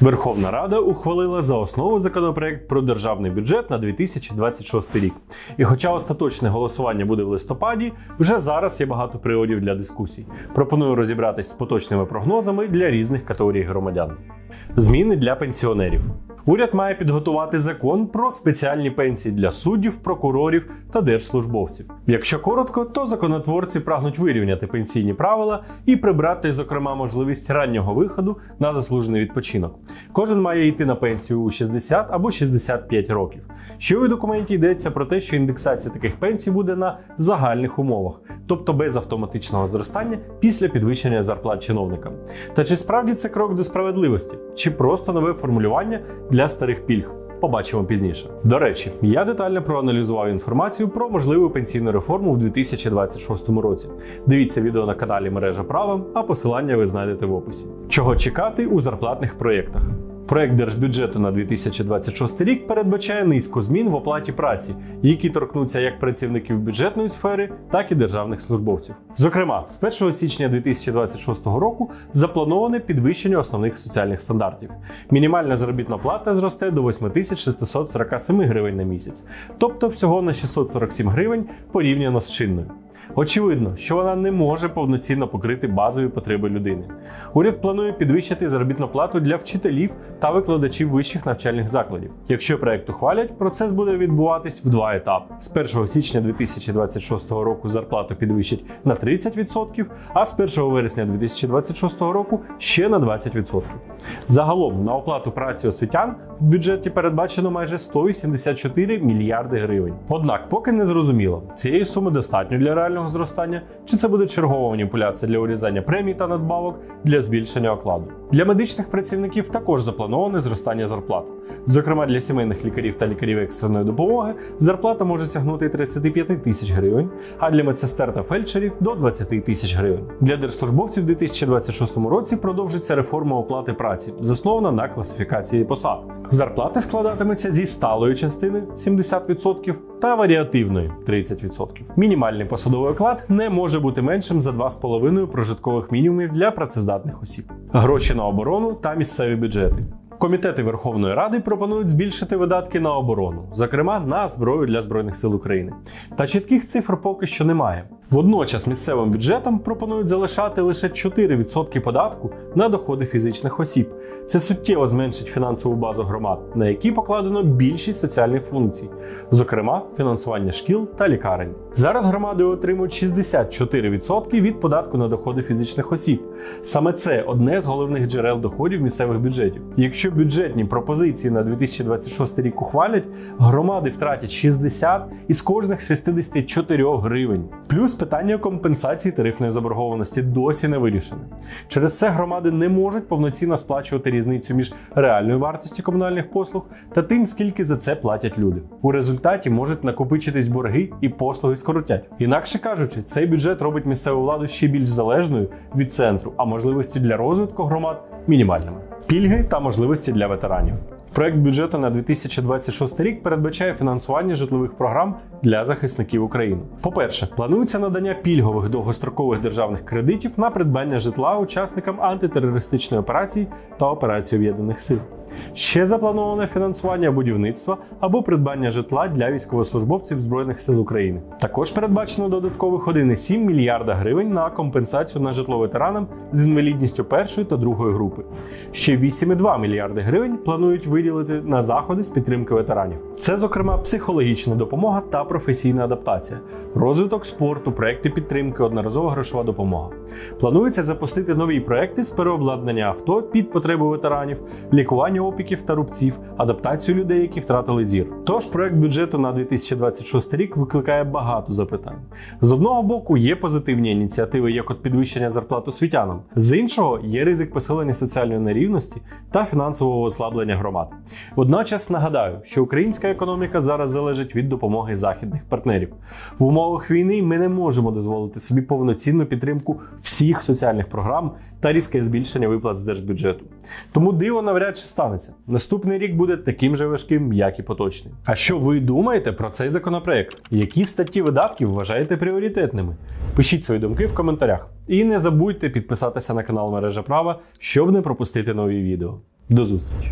Верховна Рада ухвалила за основу законопроект про державний бюджет на 2026 рік. І хоча остаточне голосування буде в листопаді, вже зараз є багато приводів для дискусій. Пропоную розібратись з поточними прогнозами для різних категорій громадян. Зміни для пенсіонерів. Уряд має підготувати закон про спеціальні пенсії для суддів, прокурорів та держслужбовців. Якщо коротко, то законотворці прагнуть вирівняти пенсійні правила і прибрати, зокрема, можливість раннього виходу на заслужений відпочинок. Кожен має йти на пенсію у 60 або 65 років. Що у документі йдеться про те, що індексація таких пенсій буде на загальних умовах, тобто без автоматичного зростання після підвищення зарплат чиновникам. Та чи справді це крок до справедливості, чи просто нове формулювання для старих пільг? Побачимо пізніше. До речі, я детально проаналізував інформацію про можливу пенсійну реформу в 2026 році. Дивіться відео на каналі Мережа Права, а посилання ви знайдете в описі. Чого чекати у зарплатних проєктах? Проект держбюджету на 2026 рік передбачає низку змін в оплаті праці, які торкнуться як працівників бюджетної сфери, так і державних службовців. Зокрема, з 1 січня 2026 року заплановане підвищення основних соціальних стандартів. Мінімальна заробітна плата зросте до 8647 гривень на місяць, тобто всього на 647 гривень порівняно з чинною. Очевидно, що вона не може повноцінно покрити базові потреби людини. Уряд планує підвищити заробітну плату для вчителів та викладачів вищих навчальних закладів. Якщо проект ухвалять, процес буде відбуватись в два етапи: з 1 січня 2026 року зарплату підвищать на 30%, а з 1 вересня 2026 року ще на 20%. Загалом на оплату праці освітян в бюджеті передбачено майже 184 мільярди гривень. Однак, поки не зрозуміло, цієї суми достатньо для реального зростання, чи це буде чергова маніпуляція для урізання премій та надбавок для збільшення окладу. Для медичних працівників також заплановане зростання зарплат. Зокрема, для сімейних лікарів та лікарів екстреної допомоги зарплата може сягнути 35 тисяч гривень, а для медсестер та фельдшерів до 20 тисяч гривень. Для держслужбовців у 2026 році продовжиться реформа оплати праці, заснована на класифікації посад. Зарплати складатиметься зі сталої частини 70% та варіативної 30%. Мінімальний посадовий оклад не може бути меншим за 2,5 прожиткових мінімумів для працездатних осіб. Гроші на оборону та місцеві бюджети. Комітети Верховної Ради пропонують збільшити видатки на оборону, зокрема на зброю для збройних сил України. Та чітких цифр поки що немає. Водночас місцевим бюджетам пропонують залишати лише 4% податку на доходи фізичних осіб. Це суттєво зменшить фінансову базу громад, на які покладено більшість соціальних функцій, зокрема фінансування шкіл та лікарень. Зараз громади отримують 64% від податку на доходи фізичних осіб. Саме це одне з головних джерел доходів місцевих бюджетів. Якщо бюджетні пропозиції на 2026 рік ухвалять, громади втратять 60 із кожних 64 гривень. Плюс питання компенсації тарифної заборгованості досі не вирішене. Через це громади не можуть повноцінно сплачувати різницю між реальною вартістю комунальних послуг та тим, скільки за це платять люди. У результаті можуть накопичитись борги і послуги скоротять. Інакше кажучи, цей бюджет робить місцеву владу ще більш залежною від центру, а можливості для розвитку громад мінімальними. Пільги та можливості для ветеранів. Проект бюджету на 2026 рік передбачає фінансування житлових програм для захисників України. По-перше, планується надання пільгових довгострокових державних кредитів на придбання житла учасникам антитерористичної операції та операції об'єднаних сил. Ще заплановане фінансування будівництва або придбання житла для військовослужбовців Збройних сил України. Також передбачено додаткових 1,7 мільярда гривень на компенсацію на житло ветеранам з інвалідністю першої та другої групи. Ще 8,2 мільярди гривень планують виділити на заходи з підтримки ветеранів. Це, зокрема, психологічна допомога та професійна адаптація, розвиток спорту, проекти підтримки, одноразова грошова допомога. Планується запустити нові проекти з переобладнання авто під потреби ветеранів, лікування опіків та рубців, адаптацію людей, які втратили зір. Тож проект бюджету на 2026 рік викликає багато запитань. З одного боку, є позитивні ініціативи, як от підвищення зарплат освітянам, з іншого є ризик посилення соціальної нерівності та фінансового ослаблення громад. Водночас нагадаю, що українська економіка зараз залежить від допомоги західних партнерів. В умовах війни ми не можемо дозволити собі повноцінну підтримку всіх соціальних програм та різке збільшення виплат з держбюджету. Тому диво навряд чи станеться. Наступний рік буде таким же важким, як і поточний. А що ви думаєте про цей законопроект? Які статті видатків вважаєте пріоритетними? Пишіть свої думки в коментарях. І не забудьте підписатися на канал Мережа Права, щоб не пропустити нові відео. До зустрічі!